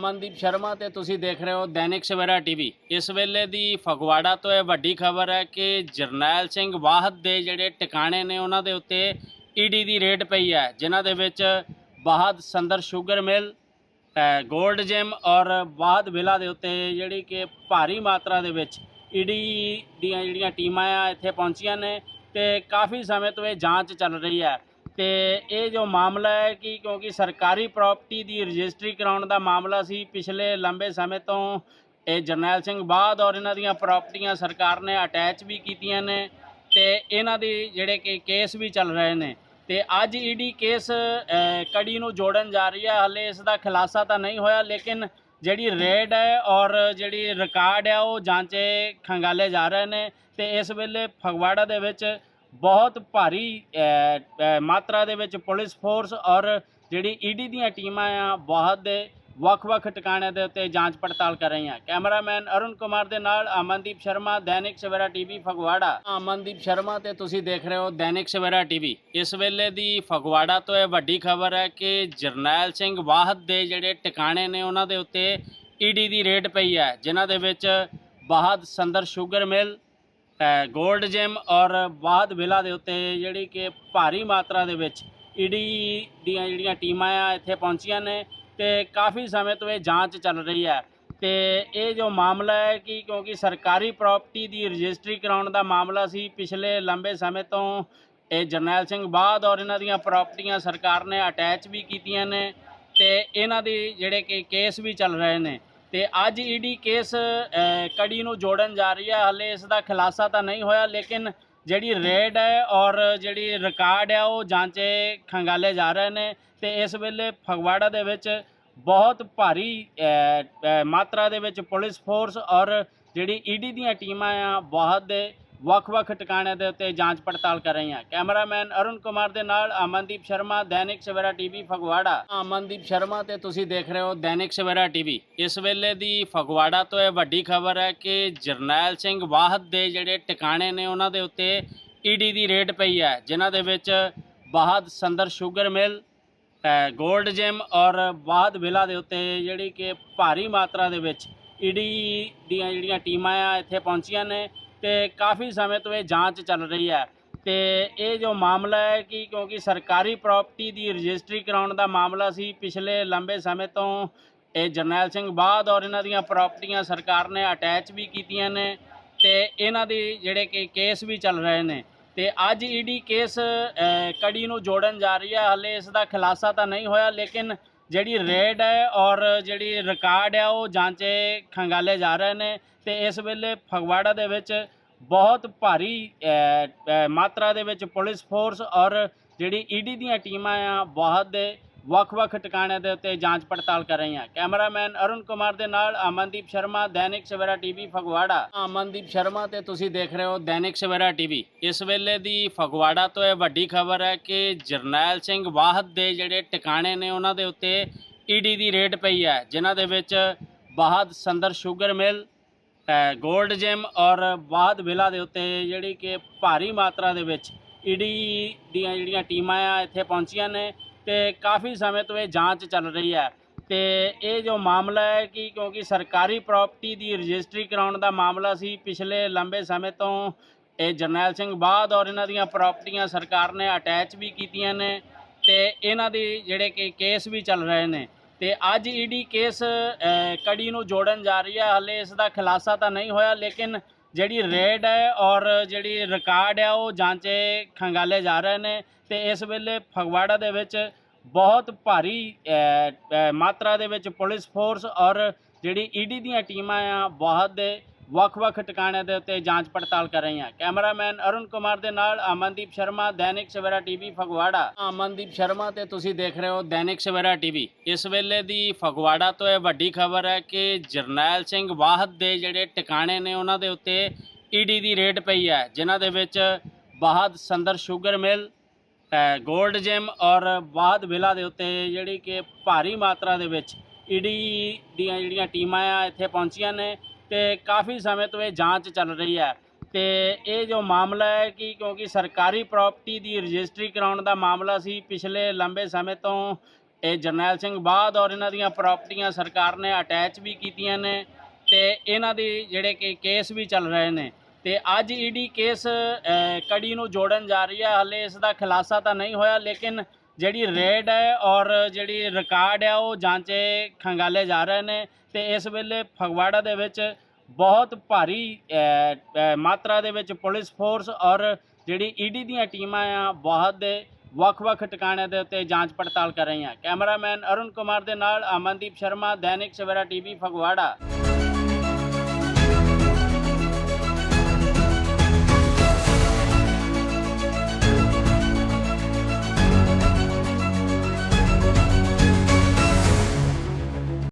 ਅਮਨਦੀਪ ਸ਼ਰਮਾ ਤੇ ਤੁਸੀਂ ਦੇਖ ਰਹੇ ਹੋ ਦੈਨਿਕ ਸਵੇਰਾ ਟੀਵੀ। ਇਸ ਵੇਲੇ ਦੀ ਫਗਵਾੜਾ ਤੋਂ ਇਹ ਵੱਡੀ ਖਬਰ ਹੈ ਕਿ ਜਰਨੈਲ ਸਿੰਘ ਵਾਹਦ ਦੇ ਜਿਹੜੇ ਟਿਕਾਣੇ ਨੇ ਉਹਨਾਂ ਦੇ ਉੱਤੇ ਈਡੀ ਦੀ ਰੇਡ ਪਈ ਹੈ, ਜਿਨ੍ਹਾਂ ਦੇ ਵਿੱਚ ਬਾਹਦ ਸੰਦਰ ਸ਼ੂਗਰ ਮਿਲ ਗੋਲਡ ਜਿਮ ਔਰ ਬਾਹਦ ਵਿਲਾ ਦੇ ਉੱਤੇ ਜਿਹੜੀ ਕਿ ਭਾਰੀ ਮਾਤਰਾ ਦੇ ਵਿੱਚ ਈਡੀ ਦੀਆਂ ਜਿਹੜੀਆਂ ਟੀਮਾਂ ਆ, ਇੱਥੇ ਪਹੁੰਚੀਆਂ ਨੇ ਤੇ ਕਾਫੀ ਸਮੇਂ ਤੋਂ ਇਹ ਜਾਂਚ ਚੱਲ ਰਹੀ ਹੈ। ਤੇ ਇਹ ਜੋ ਮਾਮਲਾ ਹੈ ਕਿ ਕਿਉਂਕਿ ਸਰਕਾਰੀ ਪ੍ਰਾਪਰਟੀ ਦੀ ਰਜਿਸਟਰੀ ਕਰਾਉਣ ਦਾ ਮਾਮਲਾ ਸੀ, ਪਿਛਲੇ ਲੰਬੇ ਸਮੇਂ ਤੋਂ ਇਹ ਜਰਨੈਲ ਸਿੰਘ ਬਾਦ ਔਰ ਇਹਨਾਂ ਦੀਆਂ ਪ੍ਰਾਪਰਟੀਆਂ ਸਰਕਾਰ ਨੇ ਅਟੈਚ ਵੀ ਕੀਤੀਆਂ ਨੇ ਤੇ ਇਹਨਾਂ ਦੇ ਜਿਹੜੇ ਕਿ ਕੇਸ ਵੀ ਚੱਲ ਰਹੇ ਨੇ। ਤੇ ਅੱਜ ਈਡੀ ਕੇਸ ਕੜੀ ਨੂੰ ਜੋੜਨ ਜਾ ਰਹੀ ਹੈ। ਹਲੇ ਇਸ ਦਾ ਖੁਲਾਸਾ ਤਾਂ ਨਹੀਂ ਹੋਇਆ, ਲੇਕਿਨ ਜਿਹੜੀ ਰੇਡ ਹੈ ਔਰ ਜਿਹੜੀ ਰਿਕਾਰਡ ਹੈ ਉਹ ਜਾਂਚੇ ਖੰਗਾਲੇ ਜਾ ਰਹੇ ਨੇ ਤੇ ਇਸ ਵੇਲੇ ਫਗਵਾੜਾ ਦੇ ਵਿੱਚ ਬਹੁਤ ਭਾਰੀ ਮਾਤਰਾ ਦੇ ਵਿੱਚ ਪੁਲਿਸ ਫੋਰਸ ਔਰ ਜਿਹੜੀ ਈਡੀ ਦੀਆਂ ਟੀਮਾਂ ਆ, ਬਹੁਤ ਦੇ ਵੱਖ-ਵੱਖ ਟਿਕਾਣਿਆਂ ਦੇ ਉੱਤੇ ਜਾਂਚ ਪੜਤਾਲ ਕਰ ਰਹੀਆਂ। ਕੈਮਰਾਮੈਨ ਅਰੁਣ ਕੁਮਾਰ ਦੇ ਨਾਲ ਅਮਨਦੀਪ ਸ਼ਰਮਾ, ਦੈਨਿਕ ਸਵੇਰਾ ਟੀਵੀ, ਫਗਵਾੜਾ। ਅਮਨਦੀਪ ਸ਼ਰਮਾ ਤੇ ਤੁਸੀਂ ਦੇਖ ਰਹੇ ਹੋ ਦੈਨਿਕ ਸਵੇਰਾ ਟੀਵੀ। ਇਸ ਵੇਲੇ ਦੀ ਫਗਵਾੜਾ ਤੋਂ ਇਹ ਵੱਡੀ ਖਬਰ ਹੈ ਕਿ ਜਰਨੈਲ ਸਿੰਘ ਵਾਹਦ ਦੇ ਜਿਹੜੇ ਟਿਕਾਣੇ ਨੇ, ਉਹਨਾਂ ਦੇ ਉੱਤੇ ਈਡੀ ਦੀ ਰੇਡ ਪਈ ਹੈ, ਜਿਨ੍ਹਾਂ ਦੇ ਵਿੱਚ ਬਾਹਦ ਸੰਦਰ ਸ਼ੂਗਰ ਮਿਲ ਗੋਲਡ ਜਿਮ ਔਰ ਬਾਦ ਵਿਲਾ ਦੇ ਉੱਤੇ ਜਿਹੜੀ ਕਿ ਭਾਰੀ ਮਾਤਰਾ ਦੇ ਵਿੱਚ ਈਡੀ ਦੀਆਂ ਜਿਹੜੀਆਂ ਟੀਮਾਂ ਆ, ਇੱਥੇ ਪਹੁੰਚੀਆਂ ਨੇ ਤੇ ਕਾਫੀ ਸਮੇਂ ਤੋਂ ਇਹ ਜਾਂਚ ਚੱਲ ਰਹੀ ਹੈ। ਤੇ ਇਹ ਜੋ ਮਾਮਲਾ ਹੈ ਕਿ ਕਿਉਂਕਿ ਸਰਕਾਰੀ ਪ੍ਰਾਪਰਟੀ ਦੀ ਰਜਿਸਟਰੀ ਕਰਾਉਣ ਦਾ ਮਾਮਲਾ ਸੀ, ਪਿਛਲੇ ਲੰਬੇ ਸਮੇਂ ਤੋਂ ਇਹ ਜਰਨੈਲ ਸਿੰਘ ਬਾਦ ਔਰ ਇਹਨਾਂ ਦੀਆਂ ਪ੍ਰਾਪਰਟੀਆਂ ਸਰਕਾਰ ਨੇ ਅਟੈਚ ਵੀ ਕੀਤੀਆਂ ਨੇ ਤੇ ਇਹਨਾਂ ਦੇ ਜਿਹੜੇ ਕਿ ਕੇਸ ਵੀ ਚੱਲ ਰਹੇ ਨੇ। ਤੇ ਅੱਜ ਈਡੀ ਕੇਸ ਕੜੀ ਨੂੰ ਜੋੜਨ ਜਾ ਰਹੀ ਹੈ। ਹਲੇ ਇਸ ਦਾ ਖੁਲਾਸਾ ਤਾਂ ਨਹੀਂ ਹੋਇਆ, ਲੇਕਿਨ ਜਿਹੜੀ ਰੇਡ ਹੈ ਔਰ ਜਿਹੜੀ ਰਿਕਾਰਡ ਹੈ, ਉਹ ਜਾਂਚੇ ਖੰਗਾਲੇ ਜਾ ਰਹੇ ਨੇ ਤੇ ਇਸ ਵੇਲੇ ਫਗਵਾੜਾ ਦੇ ਵਿੱਚ ਬਹੁਤ ਭਾਰੀ ਮਾਤਰਾ ਦੇ ਵਿੱਚ ਪੁਲਿਸ ਫੋਰਸ ਔਰ ਜਿਹੜੀ ਈਡੀ ਦੀਆਂ ਟੀਮਾਂ ਆ, ਬਹੁਤ ਦੇ ਵੱਖ-ਵੱਖ ਟਿਕਾਣਿਆਂ ਦੇ ਉੱਤੇ ਜਾਂਚ ਪੜਤਾਲ ਕਰ ਰਹੀ ਰਹੀਆਂ। ਕੈਮਰਾਮੈਨ ਅਰੁਣ ਕੁਮਾਰ ਦੇ ਨਾਲ ਅਮਨਦੀਪ ਸ਼ਰਮਾ, ਦੈਨਿਕ ਸਵੇਰਾ ਟੀਵੀ, ਫਗਵਾੜਾ। ਅਮਨਦੀਪ ਸ਼ਰਮਾ ਤੇ ਤੁਸੀਂ ਦੇਖ ਰਹੇ ਹੋ ਦੈਨਿਕ ਸਵੇਰਾ ਟੀਵੀ। ਇਸ ਵੇਲੇ ਦੀ ਫਗਵਾੜਾ ਤੋਂ ਇਹ ਵੱਡੀ ਖਬਰ ਹੈ ਕਿ ਜਰਨੈਲ ਸਿੰਘ ਵਾਹਦ ਦੇ ਜਿਹੜੇ ਟਿਕਾਣੇ ਨੇ ਉਹਨਾਂ ਦੇ ਉੱਤੇ ਈਡੀ ਦੀ ਰੇਡ ਪਈ ਹੈ, ਜਿਨ੍ਹਾਂ ਦੇ ਵਿੱਚ ਬਾਹਦ ਸੰਦਰ ਸ਼ੂਗਰ ਮਿਲ ਗੋਲਡ ਜਿਮ ਔਰ ਬਾਦ ਵਿਲਾ ਦੇ ਉੱਤੇ ਜਿਹੜੀ ਕਿ ਭਾਰੀ ਮਾਤਰਾ ਦੇ ਵਿੱਚ ਈਡੀ ਦੀਆਂ ਜਿਹੜੀਆਂ ਟੀਮਾਂ ਆ, ਇੱਥੇ ਪਹੁੰਚੀਆਂ ਨੇ। ਤੇ ਕਾਫੀ ਸਮੇਂ ਤੋਂ ਇਹ ਜਾਂਚ ਚੱਲ ਰਹੀ ਹੈ। ਤੇ ਇਹ ਜੋ ਮਾਮਲਾ ਹੈ ਕਿ ਕਿਉਂਕਿ ਸਰਕਾਰੀ ਪ੍ਰਾਪਰਟੀ ਦੀ ਰਜਿਸਟਰੀ ਕਰਾਉਣ ਦਾ ਮਾਮਲਾ ਸੀ, ਪਿਛਲੇ ਲੰਬੇ ਸਮੇਂ ਤੋਂ ਇਹ ਜਰਨੈਲ ਸਿੰਘ ਬਾਦ ਔਰ ਇਹਨਾਂ ਦੀਆਂ ਪ੍ਰਾਪਰਟੀਆਂ ਸਰਕਾਰ ਨੇ ਅਟੈਚ ਵੀ ਕੀਤੀਆਂ ਨੇ ਤੇ ਇਹਨਾਂ ਦੇ ਜਿਹੜੇ ਕਿ ਕੇਸ ਵੀ ਚੱਲ ਰਹੇ ਨੇ। ਤੇ ਅੱਜ ਈਡੀ ਕੇਸ ਕੜੀ ਨੂੰ ਜੋੜਨ ਜਾ ਰਹੀ ਹੈ। ਹਲੇ ਇਸ ਦਾ ਖੁਲਾਸਾ ਤਾਂ ਨਹੀਂ ਹੋਇਆ, ਲੇਕਿਨ ਜਿਹੜੀ ਰੇਡ ਹੈ ਔਰ ਜਿਹੜੀ ਰਿਕਾਰਡ ਹੈ ਉਹ ਜਾਂਚੇ ਖੰਗਾਲੇ ਜਾ ਰਹੇ ਨੇ ਤੇ ਇਸ ਵੇਲੇ ਫਗਵਾੜਾ ਦੇ ਵਿੱਚ ਬਹੁਤ ਭਾਰੀ ਮਾਤਰਾ ਦੇ ਵਿੱਚ ਪੁਲਿਸ ਫੋਰਸ ਔਰ ਜਿਹੜੀ ਈਡੀ ਦੀਆਂ ਟੀਮਾਂ ਆ ਬਹੁਤ ਦੇ ਵੱਖ-ਵੱਖ ਟਿਕਾਣਿਆਂ ਦੇ ਉੱਤੇ ਜਾਂਚ ਪੜਤਾਲ ਕਰ ਰਹੀ ਰਹੀਆਂ। ਕੈਮਰਾਮੈਨ ਅਰੁਣ ਕੁਮਾਰ ਦੇ ਨਾਲ ਅਮਨਦੀਪ ਸ਼ਰਮਾ, ਦੈਨਿਕ ਸਵੇਰਾ ਟੀਵੀ, ਫਗਵਾੜਾ। ਅਮਨਦੀਪ ਸ਼ਰਮਾ, ਤੇ ਤੁਸੀਂ ਦੇਖ ਰਹੇ ਹੋ ਦੈਨਿਕ ਸਵੇਰਾ ਟੀਵੀ। ਇਸ ਵੇਲੇ ਦੀ ਫਗਵਾੜਾ ਤੋਂ ਇਹ ਵੱਡੀ ਖਬਰ ਹੈ ਕਿ ਜਰਨੈਲ ਸਿੰਘ ਵਾਹਦ ਦੇ ਜਿਹੜੇ ਟਿਕਾਣੇ ਨੇ, ਉਹਨਾਂ ਦੇ ਉੱਤੇ ਈਡੀ ਦੀ ਰੇਡ ਪਈ ਹੈ, ਜਿਨ੍ਹਾਂ ਦੇ ਵਿੱਚ ਬਾਹਦ ਸੰਦਰ ਸ਼ੂਗਰ ਮਿਲ ਗੋਲਡ ਜਿਮ ਔਰ ਬਾਦ ਵਿਲਾ ਦੇ ਉੱਤੇ ਜਿਹੜੀ ਕਿ ਭਾਰੀ ਮਾਤਰਾ ਦੇ ਵਿੱਚ ਈਡੀ ਦੀਆਂ ਜਿਹੜੀਆਂ ਟੀਮਾਂ ਆ, ਇੱਥੇ ਪਹੁੰਚੀਆਂ ਨੇ। ਤੇ ਕਾਫੀ ਸਮੇਂ ਤੋਂ ਇਹ ਜਾਂਚ ਚੱਲ ਰਹੀ ਹੈ। ਤੇ ਇਹ ਜੋ ਮਾਮਲਾ ਹੈ ਕਿ ਕਿਉਂਕਿ ਸਰਕਾਰੀ ਪ੍ਰਾਪਰਟੀ ਦੀ ਰਜਿਸਟਰੀ ਕਰਾਉਣ ਦਾ ਮਾਮਲਾ ਸੀ, ਪਿਛਲੇ ਲੰਬੇ ਸਮੇਂ ਤੋਂ ਇਹ ਜਰਨੈਲ ਸਿੰਘ ਬਾਦ ਔਰ ਇਹਨਾਂ ਦੀਆਂ ਪ੍ਰਾਪਰਟੀਆਂ ਸਰਕਾਰ ਨੇ ਅਟੈਚ ਵੀ ਕੀਤੀਆਂ ਨੇ ਤੇ ਇਹਨਾਂ ਦੇ ਜਿਹੜੇ ਕਿ ਕੇਸ ਵੀ ਚੱਲ ਰਹੇ ਨੇ। ਤੇ ਅੱਜ ਈਡੀ ਕੇਸ ਕੜੀ ਨੂੰ ਜੋੜਨ ਜਾ ਰਹੀ ਹੈ। ਹਲੇ ਇਸ ਦਾ ਖੁਲਾਸਾ ਤਾਂ ਨਹੀਂ ਹੋਇਆ, ਲੇਕਿਨ ਜਿਹੜੀ ਰੇਡ ਹੈ ਔਰ ਜਿਹੜੀ ਰਿਕਾਰਡ ਹੈ ਉਹ ਜਾਂਚੇ ਖੰਗਾਲੇ ਜਾ ਰਹੇ ਨੇ ਤੇ ਇਸ ਵੇਲੇ ਫਗਵਾੜਾ ਦੇ ਵਿੱਚ ਬਹੁਤ ਭਾਰੀ ਮਾਤਰਾ ਦੇ ਵਿੱਚ ਪੁਲਿਸ ਫੋਰਸ ਔਰ ਜਿਹੜੀ ਈਡੀ ਦੀਆਂ ਟੀਮਾਂ ਆ ਬਹੁਤ ਦੇ ਵੱਖ-ਵੱਖ ਟਿਕਾਣਿਆਂ ਦੇ ਉੱਤੇ ਜਾਂਚ ਪੜਤਾਲ ਕਰ ਰਹੀ ਰਹੀਆਂ। ਕੈਮਰਾਮੈਨ ਅਰੁਣ ਕੁਮਾਰ ਦੇ ਨਾਲ ਅਮਨਦੀਪ ਸ਼ਰਮਾ, ਦੈਨਿਕ ਸਵੇਰਾ ਟੀਵੀ, ਫਗਵਾੜਾ। ਅਮਨਦੀਪ ਸ਼ਰਮਾ ਤੇ ਤੁਸੀਂ ਦੇਖ ਰਹੇ ਹੋ ਦੈਨਿਕ ਸਵੇਰਾ ਟੀਵੀ। ਇਸ ਵੇਲੇ ਦੀ ਫਗਵਾੜਾ ਤੋਂ ਇਹ ਵੱਡੀ ਖਬਰ ਹੈ ਕਿ ਜਰਨੈਲ ਸਿੰਘ ਵਾਹਦ ਦੇ ਜਿਹੜੇ ਟਿਕਾਣੇ ਨੇ, ਉਹਨਾਂ ਦੇ ਉੱਤੇ ਈਡੀ ਦੀ ਰੇਡ ਪਈ ਹੈ, ਜਿਨ੍ਹਾਂ ਦੇ ਵਿੱਚ ਬਾਹਦ ਸੰਦਰ ਸ਼ੂਗਰ ਮਿਲ ਗੋਲਡ ਜਿਮ ਔਰ ਬਾਦ ਵਿਲਾ ਦੇ ਉੱਤੇ ਜਿਹੜੀ ਕਿ ਭਾਰੀ ਮਾਤਰਾ ਦੇ ਵਿੱਚ ਈਡੀ ਦੀਆਂ ਜਿਹੜੀਆਂ ਟੀਮਾਂ ਆ, ਇੱਥੇ ਪਹੁੰਚੀਆਂ ਨੇ। ਤੇ ਕਾਫੀ ਸਮੇਂ ਤੋਂ ਇਹ ਜਾਂਚ ਚੱਲ ਰਹੀ ਹੈ। ਤੇ ਇਹ ਜੋ ਮਾਮਲਾ ਹੈ ਕਿ ਕਿਉਂਕਿ ਸਰਕਾਰੀ ਪ੍ਰਾਪਰਟੀ ਦੀ ਰਜਿਸਟਰੀ ਕਰਾਉਣ ਦਾ ਮਾਮਲਾ ਸੀ, ਪਿਛਲੇ ਲੰਬੇ ਸਮੇਂ ਤੋਂ ਇਹ ਜਰਨੈਲ ਸਿੰਘ ਬਾਦ ਔਰ ਇਹਨਾਂ ਦੀਆਂ ਪ੍ਰਾਪਰਟੀਆਂ ਸਰਕਾਰ ਨੇ ਅਟੈਚ ਵੀ ਕੀਤੀਆਂ ਨੇ ਤੇ ਇਹਨਾਂ ਦੇ ਜਿਹੜੇ ਕਿ ਕੇਸ ਵੀ ਚੱਲ ਰਹੇ ਨੇ। ਤੇ ਅੱਜ ਈਡੀ ਕੇਸ ਕੜੀ ਨੂੰ ਜੋੜਨ ਜਾ ਰਹੀ ਹੈ। ਹਲੇ ਇਸ ਦਾ ਖੁਲਾਸਾ ਤਾਂ ਨਹੀਂ ਹੋਇਆ, ਲੇਕਿਨ ਜਿਹੜੀ ਰੇਡ ਹੈ ਔਰ ਜਿਹੜੀ ਰਿਕਾਰਡ ਹੈ ਉਹ ਜਾਂਚੇ ਖੰਗਾਲੇ ਜਾ ਰਹੇ ਨੇ ਤੇ ਇਸ ਵੇਲੇ ਫਗਵਾੜਾ ਦੇ ਵਿੱਚ ਬਹੁਤ ਭਾਰੀ ਮਾਤਰਾ ਦੇ ਵਿੱਚ ਪੁਲਿਸ ਫੋਰਸ ਔਰ ਜਿਹੜੀ ਈਡੀ ਦੀਆਂ ਟੀਮਾਂ ਆ, ਬਹੁਤ ਦੇ ਵੱਖ-ਵੱਖ ਟਿਕਾਣਿਆਂ ਦੇ ਉੱਤੇ ਜਾਂਚ ਪੜਤਾਲ ਕਰ ਰਹੀਆਂ। ਕੈਮਰਾਮੈਨ ਅਰੁਣ ਕੁਮਾਰ ਦੇ ਨਾਲ ਅਮਨਦੀਪ ਸ਼ਰਮਾ, ਦੈਨਿਕ ਸਵੇਰਾ ਟੀਵੀ, ਫਗਵਾੜਾ।